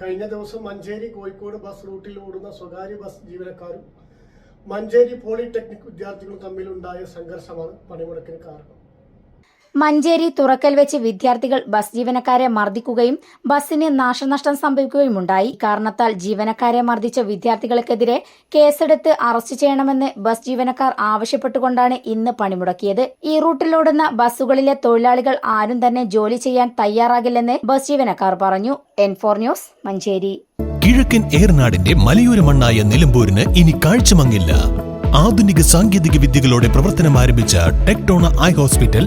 കഴിഞ്ഞ ദിവസം മഞ്ചേരി കോഴിക്കോട് ബസ് റൂട്ടിൽ ഓടുന്ന സ്വകാര്യ ബസ് ജീവനക്കാരും മഞ്ചേരി പോളിടെക്നിക് വിദ്യാർത്ഥികളും തമ്മിലുണ്ടായ സംഘർഷമാണ് പണിമുടക്കിന് കാരണം. മഞ്ചേരി തുറക്കൽ വെച്ച് വിദ്യാർത്ഥികൾ ബസ് ജീവനക്കാരെ മർദ്ദിക്കുകയും ബസ്സിന് നാശനഷ്ടം സംഭവിക്കുകയുമുണ്ടായി. കാരണത്താൽ ജീവനക്കാരെ മർദ്ദിച്ച വിദ്യാർത്ഥികൾക്കെതിരെ കേസെടുത്ത് അറസ്റ്റ് ചെയ്യണമെന്ന് ബസ് ജീവനക്കാർ ആവശ്യപ്പെട്ടുകൊണ്ടാണ് ഇന്ന് പണിമുടക്കിയത്. ഈ റൂട്ടിലോടുന്ന ബസ്സുകളിലെ തൊഴിലാളികൾ ആരും തന്നെ ജോലി ചെയ്യാൻ തയ്യാറാകില്ലെന്ന് ബസ് ജീവനക്കാർ പറഞ്ഞു. N four news Manjeri. കിഴക്കൻ ഏർനാടിന്റെ മലയോര മണ്ണായ നിലമ്പൂരിന് ഇനി കാഴ്ചമങ്ങില്ല. ആധുനിക സാങ്കേതിക വിദ്യകളോടെ പ്രവർത്തനം ആരംഭിച്ച ടെക്ടോണ ഐ ഹോസ്പിറ്റൽ